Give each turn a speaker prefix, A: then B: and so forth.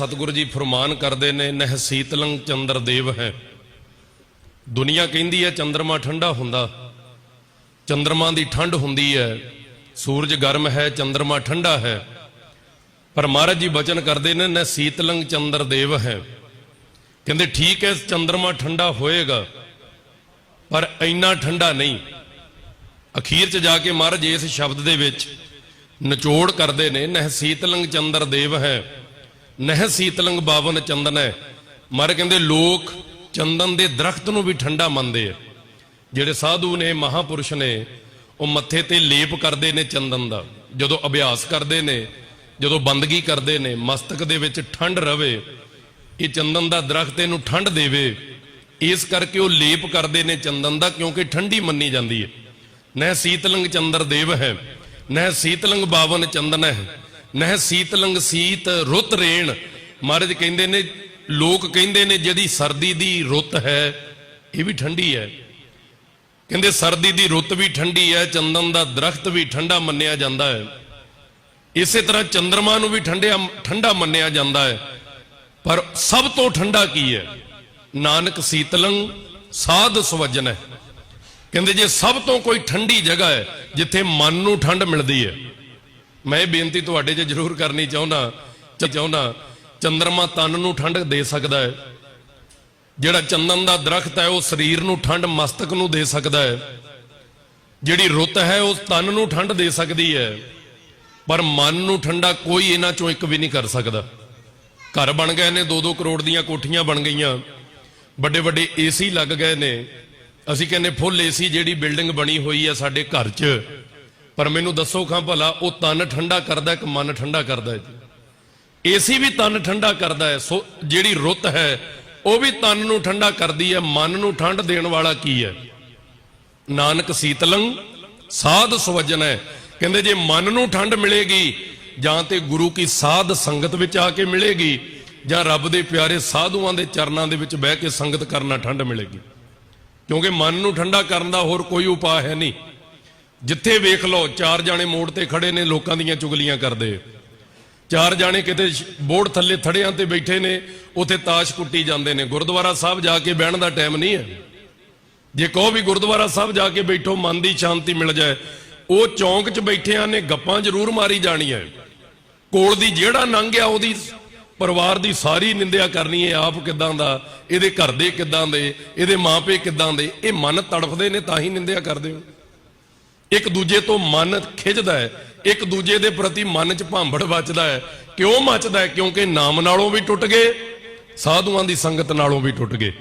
A: ਸਤਿਗੁਰੂ ਜੀ ਫਰਮਾਨ ਕਰਦੇ ਨੇ, ਨਹਿ ਸੀਤਲੰ ਚੰਦਰ ਦੇਵ ਹੈ। ਦੁਨੀਆ ਕਹਿੰਦੀ ਹੈ ਚੰਦਰਮਾ ਠੰਡਾ ਹੁੰਦਾ। ਚੰਦਰਮਾ ਦੀ ਠੰਡ ਹੁੰਦੀ ਹੈ। ਸੂਰਜ ਗਰਮ ਹੈ, ਚੰਦਰਮਾ ਠੰਡਾ ਹੈ। ਪਰ ਮਹਾਰਾਜ ਜੀ ਬਚਨ ਕਰਦੇ ਨੇ, ਨਹਿ ਸੀਤਲੰ ਚੰਦਰ ਦੇਵ ਹੈ। ਕਹਿੰਦੇ ਠੀਕ ਹੈ, ਚੰਦਰਮਾ ਠੰਡਾ ਹੋਏਗਾ, ਪਰ ਇੰਨਾ ਠੰਡਾ ਨਹੀਂ। ਅਖੀਰ ਚ ਜਾ ਕੇ ਮਹਾਰਾਜ ਇਸ ਸ਼ਬਦ ਦੇ ਵਿੱਚ ਨਿਚੋੜ ਕਰਦੇ ਨੇ, ਨਹਿ ਸੀਤਲੰਗ ਚੰਦਰ ਦੇਵ ਹੈ। ਨਹਿ ਸੀਤਲੰਗ ਬਾਵਨ ਚੰਦਨ ਹੈ। ਮਾਰੇ ਕਹਿੰਦੇ, ਲੋਕ ਚੰਦਨ ਦੇ ਦਰਖਤ ਨੂੰ ਵੀ ਠੰਡਾ ਮੰਨਦੇ ਆ। ਜਿਹੜੇ ਸਾਧੂ ਨੇ, ਮਹਾਪੁਰਸ਼ ਨੇ, ਉਹ ਮੱਥੇ ਤੇ ਲੇਪ ਕਰਦੇ ਨੇ ਚੰਦਨ ਦਾ। ਜਦੋਂ ਅਭਿਆਸ ਕਰਦੇ ਨੇ, ਜਦੋਂ ਬੰਦਗੀ ਕਰਦੇ ਨੇ, ਮਸਤਕ ਦੇ ਵਿੱਚ ਠੰਡ ਰਵੇ, ਇਹ ਚੰਦਨ ਦਾ ਦਰਖਤ ਇਹਨੂੰ ਠੰਡ ਦੇਵੇ। ਇਸ ਕਰਕੇ ਉਹ ਲੇਪ ਕਰਦੇ ਨੇ ਚੰਦਨ ਦਾ, ਕਿਉਂਕਿ ਠੰਡੀ ਮੰਨੀ ਜਾਂਦੀ ਹੈ। ਨਹਿ ਸੀਤਲੰਗ ਚੰਦਰ ਦੇਵ ਹੈ। ਨਹਿ ਸੀਤਲੰਗ ਬਾਵਨ ਚੰਦਨ ਹੈ। ਨਹਿ ਸੀਤਲੰਗ ਸੀਤ, ਰੁੱਤ ਰੇਣ। ਮਹਾਰਾਜ ਕਹਿੰਦੇ ਨੇ, ਲੋਕ ਕਹਿੰਦੇ ਨੇ, ਜਿਹੜੀ ਸਰਦੀ ਦੀ ਰੁੱਤ ਹੈ, ਇਹ ਵੀ ਠੰਡੀ ਹੈ। ਕਹਿੰਦੇ ਸਰਦੀ ਦੀ ਰੁੱਤ ਵੀ ਠੰਡੀ ਹੈ, ਚੰਦਨ ਦਾ ਦਰਖਤ ਵੀ ਠੰਡਾ ਮੰਨਿਆ ਜਾਂਦਾ ਹੈ। ਇਸੇ ਤਰ੍ਹਾਂ ਚੰਦਰਮਾ ਨੂੰ ਵੀ ਠੰਡਿਆ, ਠੰਡਾ ਮੰਨਿਆ ਜਾਂਦਾ ਹੈ। ਪਰ ਸਭ ਤੋਂ ਠੰਡਾ ਕੀ ਹੈ? ਨਾਨਕ ਸੀਤਲੰ ਸਾਧ ਸੁਵਜਨ ਹੈ। ਕਹਿੰਦੇ ਜੇ ਸਭ ਤੋਂ ਕੋਈ ਠੰਡੀ ਜਗ੍ਹਾ ਹੈ, ਜਿੱਥੇ ਮਨ ਨੂੰ ਠੰਡ ਮਿਲਦੀ ਹੈ ਮੈਂ ਇਹ ਬੇਨਤੀ ਤੁਹਾਡੇ 'ਚ ਜ਼ਰੂਰ ਕਰਨੀ ਚਾਹੁੰਦਾ ਚਾਹੁੰਦਾ, ਚੰਦਰਮਾ ਤਨ ਨੂੰ ਠੰਡ ਦੇ ਸਕਦਾ ਹੈ। ਜਿਹੜਾ ਚੰਦਨ ਦਾ ਦਰਖਤ ਹੈ, ਉਹ ਸਰੀਰ ਨੂੰ ਠੰਡ ਮਸਤਕ ਨੂੰ ਦੇ ਸਕਦਾ ਹੈ। ਜਿਹੜੀ ਰੁੱਤ ਹੈ, ਉਹ ਤਨ ਨੂੰ ਠੰਡ ਦੇ ਸਕਦੀ ਹੈ। ਪਰ ਮਨ ਨੂੰ ਠੰਡਾ ਕੋਈ ਇਹਨਾਂ ਚੋਂ ਇੱਕ ਵੀ ਨਹੀਂ ਕਰ ਸਕਦਾ। ਘਰ ਬਣ ਗਏ ਨੇ 2-2 ਕਰੋੜ ਦੀਆਂ ਕੋਠੀਆਂ ਬਣ ਗਈਆਂ। ਵੱਡੇ ਵੱਡੇ ਏਸੀ ਲੱਗ ਗਏ ਨੇ। ਅਸੀਂ ਕਹਿੰਦੇ ਫੁੱਲ ਏਸੀ ਜਿਹੜੀ ਬਿਲਡਿੰਗ ਬਣੀ ਹੋਈ ਹੈ ਸਾਡੇ ਘਰ 'ਚ। ਪਰ ਮੈਨੂੰ ਦੱਸੋ ਖਾਂ ਭਲਾ, ਉਹ ਤਨ ਠੰਡਾ ਕਰਦਾ ਕਿ ਮਨ ਠੰਡਾ ਕਰਦਾ ਹੈ ਜੀ? ਏਸੀ ਵੀ ਤਨ ਠੰਡਾ ਕਰਦਾ ਹੈ, ਸੋ ਜਿਹੜੀ ਰੁੱਤ ਹੈ, ਉਹ ਵੀ ਤਨ ਨੂੰ ਠੰਡਾ ਕਰਦੀ ਹੈ, ਮਨ ਨੂੰ ਠੰਡ ਦੇਣ ਵਾਲਾ ਕੀ ਹੈ? ਨਾਨਕ ਸੀਤਲੰ ਸਾਧ ਸੁਵਜਨ ਹੈ। ਕਹਿੰਦੇ ਜੇ ਮਨ ਨੂੰ ਠੰਡ ਮਿਲੇਗੀ, ਜਾਂ ਤੇ ਗੁਰੂ ਕੀ ਸਾਧ ਸੰਗਤ ਵਿੱਚ ਆ ਕੇ ਮਿਲੇਗੀ, ਜਾਂ ਰੱਬ ਦੇ ਪਿਆਰੇ ਸਾਧੂਆਂ ਦੇ ਚਰਨਾਂ ਦੇ ਵਿੱਚ ਬਹਿ ਕੇ ਸੰਗਤ ਕਰਨਾ ਠੰਡ ਮਿਲੇਗੀ। ਕਿਉਂਕਿ ਮਨ ਨੂੰ ਠੰਡਾ ਕਰਨ ਦਾ ਹੋਰ ਕੋਈ ਉਪਾਅ ਹੈ ਨਹੀਂ। ਜਿੱਥੇ ਵੇਖ ਲਓ, ਚਾਰ ਜਾਣੇ ਮੋੜ ਤੇ ਖੜੇ ਨੇ, ਲੋਕਾਂ ਦੀਆਂ ਚੁਗਲੀਆਂ ਕਰਦੇ। ਚਾਰ ਜਾਣੇ ਕਿਤੇ ਸ਼- ਬੋਰਡ ਥੱਲੇ ਥੜਿਆਂ ਤੇ ਬੈਠੇ ਨੇ, ਉਥੇ ਤਾਸ਼ ਕੁੱਟੀ ਜਾਂਦੇ ਨੇ। ਗੁਰਦੁਆਰਾ ਸਾਹਿਬ ਜਾ ਕੇ ਬਹਿਣ ਦਾ ਟਾਈਮ ਨਹੀਂ ਹੈ। ਜੇ ਕਹੋ ਵੀ ਗੁਰਦੁਆਰਾ ਸਾਹਿਬ ਜਾ ਕੇ ਬੈਠੋ, ਮਨ ਦੀ ਸ਼ਾਂਤੀ ਮਿਲ ਜਾਏ। ਉਹ ਚੌਂਕ 'ਚ ਬੈਠਿਆਂ ਨੇ ਗੱਪਾਂ ਜ਼ਰੂਰ ਮਾਰੀ ਜਾਣੀਆਂ। ਕੋਲ ਦੀ ਜਿਹੜਾ ਲੰਘ ਆ, ਉਹਦੀ ਪਰਿਵਾਰ ਦੀ ਸਾਰੀ ਨਿੰਦਿਆ ਕਰਨੀ ਹੈ, ਆਪ ਕਿਦਾਂ ਦਾ? ਇਹਦੇ ਘਰ ਦੇ ਕਿਦਾਂ ਦੇ? ਇਹਦੇ ਮਾਪੇ ਕਿਦਾਂ ਦੇ? ਇਹ ਮਨ ਤੜਫਦੇ ਨੇ, ਤਾਂ ਹੀ ਨਿੰਦਿਆ ਕਰਦੇ ਹੋ। ਇੱਕ ਦੂਜੇ ਤੋਂ ਮਨ ਖਿੱਚਦਾ ਹੈ, ਇੱਕ ਦੂਜੇ ਦੇ ਪ੍ਰਤੀ ਮਨ 'ਚ ਭਾਂਬੜ ਵੱਜਦਾ ਹੈ। ਕਿਉਂ ਮੱਚਦਾ ਹੈ? ਕਿਉਂਕਿ ਨਾਮ ਨਾਲੋਂ ਵੀ ਟੁੱਟ ਗਏ, ਸਾਧੂਆਂ ਦੀ ਸੰਗਤ ਨਾਲੋਂ ਵੀ ਟੁੱਟ ਗਏ।